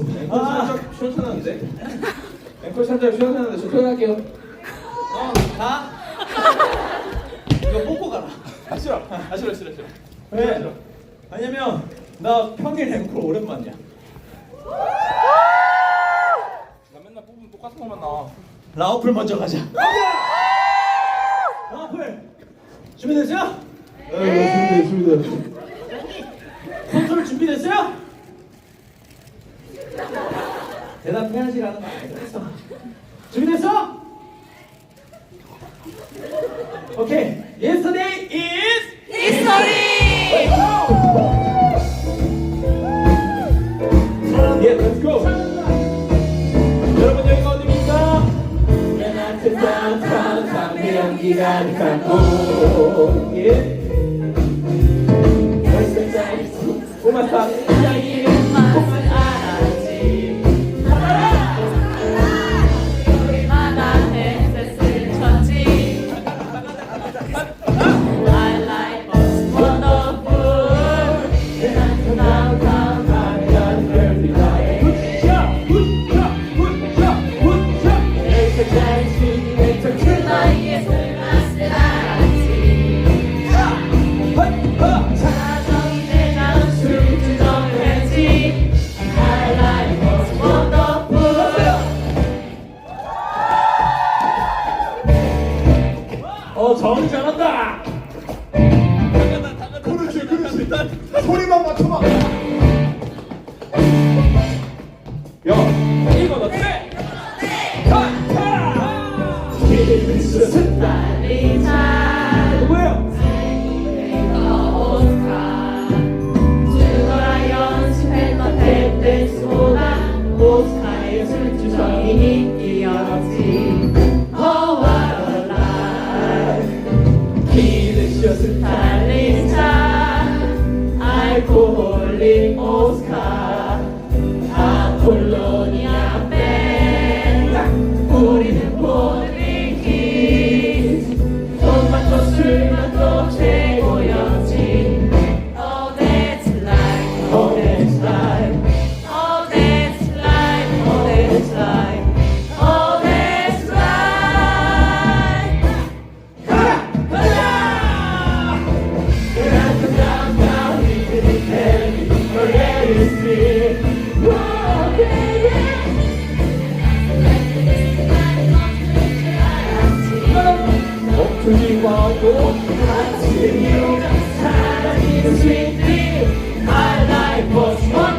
앵콜 살짝 시원찮았는데? 앵콜 살짝 시원찮은데 저 표현할게요. 어, 가. 이거 뽑고 가라. 아 싫어. 아 싫어 싫어 싫어. 왜? 왜냐면 나 평일 앵콜 오랜만이야. 나 맨날 뽑으면 똑같은 것만 나와. 라우플 먼저 가자. 라우플 준비됐어요? 네, 준비돼. 컨트롤 준비됐어요? 대답해야지라는 거 알겠어. 준비됐어? 오케이. Yesterday is 히스토리 Yeah, let's go. 여러분 여기가 어디입니까? 맨하튼 다운타운 연기가 곳. 예. 오마스 어 정이 잘한다 그렇지 그렇지. 소리만 맞춰 Oscar, a color. won't go until you. Sanity, sweet thing, my life was one.